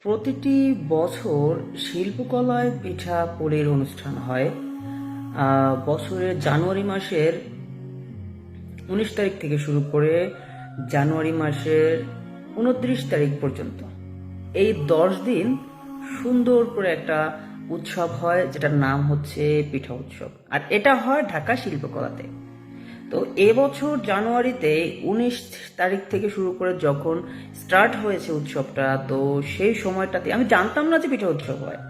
প্রতিটি বছর শিল্পকলায় পিঠা পুলির অনুষ্ঠান হয়। বছরের জানুয়ারি মাসের উনিশ তারিখ থেকে শুরু করে জানুয়ারি মাসের উনত্রিশ তারিখ পর্যন্ত। এই দশ দিন সুন্দর করে একটা উৎসব হয়, যেটার নাম হচ্ছে পিঠা উৎসব। আর এটা হয় ঢাকা শিল্পকলাতে। তো এবছর জানুয়ারিতে উনিশ তারিখ থেকে শুরু করে যখন স্টার্ট হয়েছে উৎসবটা, তো সেই সময়টাতে, আমি জানতাম না যে পিঠা উৎসব হয়।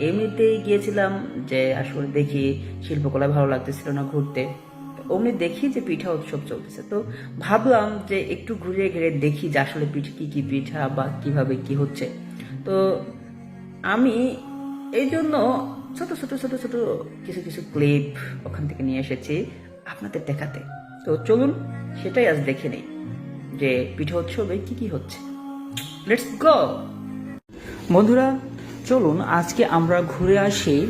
এমনিতেই গিয়েছিলাম যে আসলে দেখি শিল্পকলা ভালো লাগতেছিল না ঘুরতে। অমনি দেখি যে পিঠা উৎসব চলতেছে। তো ভাবলাম যে একটু ঘুরে ঘিরে দেখি যে আসলে পিঠা, কি কি পিঠা বা কীভাবে কি হচ্ছে। তো আমি এই জন্য ছোট ছোট ছোট ছোট কিছু কিছু ক্লিপ ওখান থেকে নিয়ে এসেছি। আপনাদের দেখাতে। তো চলুন, সেটাই আজ দেখে নেই যে পিঠা উৎসবে কি কি হচ্ছে। লেটস গো বন্ধুরা, চলুন, আজকে আমরা ঘুরে আসি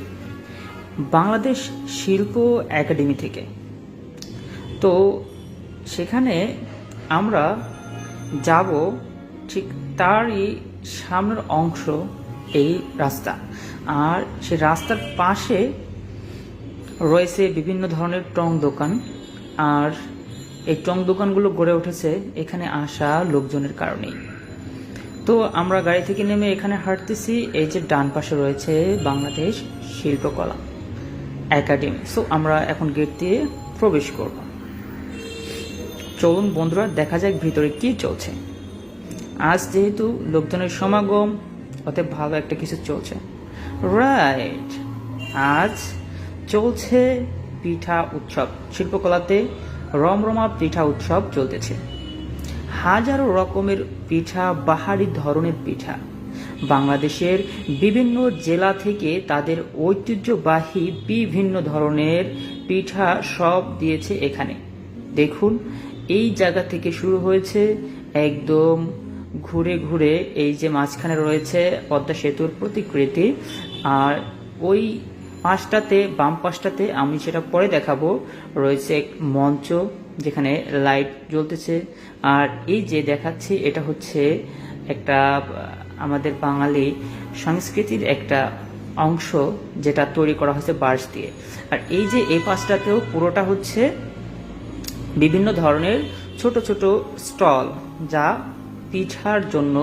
বাংলাদেশ শিল্প একাডেমি থেকে। তো সেখানে আমরা যাব ঠিক তারই সামনের অংশ, এই রাস্তা। আর সে রাস্তার পাশে রয়েছে বিভিন্ন ধরনের টং দোকান। আর এই টং দোকানগুলো গড়ে উঠেছে এখানে আসা লোকজনের কারণেই। তো আমরা গাড়ি থেকে নেমে এখানে হাঁটতেছি, এই যে ডান পাশে রয়েছে বাংলাদেশ শিল্পকলা একাডেমি। সো আমরা এখন গেট দিয়ে প্রবেশ করব। চলুন বন্ধুরা, দেখা যাক ভিতরে কি চলছে। আজ যেহেতু লোকজনের সমাগম, অতএব ভালো একটা কিছু চলছে। রাইট আজ চলছে পিঠা উৎসব। শিল্পকলাতে রমরমা পিঠা উৎসব চলতেছে। হাজারো রকমের পিঠা, বাহারি ধরনের পিঠা। বাংলাদেশের বিভিন্ন জেলা থেকে তাদের ঐতিহ্যবাহী বিভিন্ন ধরনের পিঠা সব দিয়েছে এখানে। দেখুন, এই জায়গা থেকে শুরু হয়েছে একদম ঘুরে ঘুরে এই যে মাঝখানে রয়েছে পদ্মা সেতুর প্রতিকৃতি আর ওই পাশটাতে বাম পাশটাতে আমি সেটা পরে দেখাবো। রয়েছে এক মঞ্চ যেখানে লাইট জ্বলতেছে। আর এই যে দেখাচ্ছি, এটা হচ্ছে একটা, আমাদের বাঙালি সংস্কৃতির একটা অংশ যেটা তৈরি করা হয়েছে বাঁশ দিয়ে। আর এই যে এই পাশটাতেও পুরোটা হচ্ছে বিভিন্ন ধরনের ছোট ছোট স্টল যা পিঠার জন্য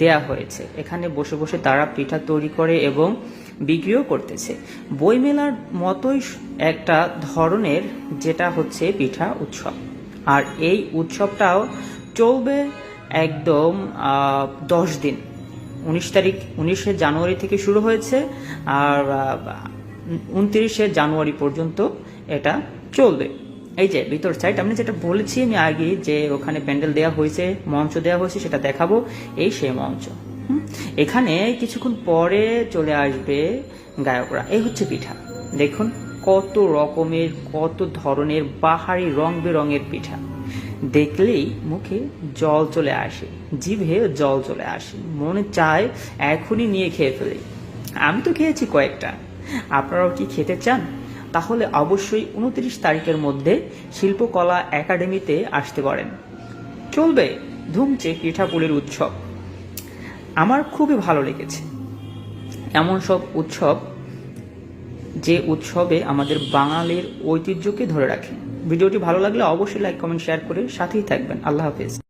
দেয়া হয়েছে। এখানে বসে বসে তারা পিঠা তৈরি করে এবং বিক্রিও করতেছে। বইমেলার মতোই একটা ধরনের যেটা হচ্ছে পিঠা উৎসব। আর এই উৎসবটাও চলবে একদম দশ দিন। উনিশ তারিখ, উনিশে জানুয়ারি থেকে শুরু হয়েছে, আর উনত্রিশে জানুয়ারি পর্যন্ত এটা চলবে। এই যে, ভিতর সাইড আমি যেটা বলেছি, আমি আগে যে ওখানে প্যান্ডেল দেওয়া হয়েছে, মঞ্চ দেওয়া হয়েছে, সেটা দেখাবো। এই সেই মঞ্চ? এখানে কিছুক্ষণ পরে চলে আসবে গায়করা। এই হচ্ছে পিঠা। দেখুন, কত রকমের, কত ধরনের বাহারি রং বেরঙের পিঠা। দেখলেই মুখে জল চলে আসে, জিভে জল চলে আসে। মনে চায় এখনই নিয়ে খেয়ে ফেলি। আমি তো খেয়েছি কয়েকটা। আপনারাও কি খেতে চান? তাহলে অবশ্যই উনত্রিশ তারিখের মধ্যে শিল্পকলা একাডেমিতে আসতে পারেন। চলবে ধুমছে পিঠাপুলির উৎসব। আমার খুবই ভালো লেগেছে। এমন সব উৎসব যে উৎসবে আমাদের বাঙালির ঐতিহ্যকে ধরে রাখে। ভিডিওটি ভালো লাগলে অবশ্যই লাইক কমেন্ট শেয়ার করে সাথেই থাকবেন। আল্লাহ হাফেজ।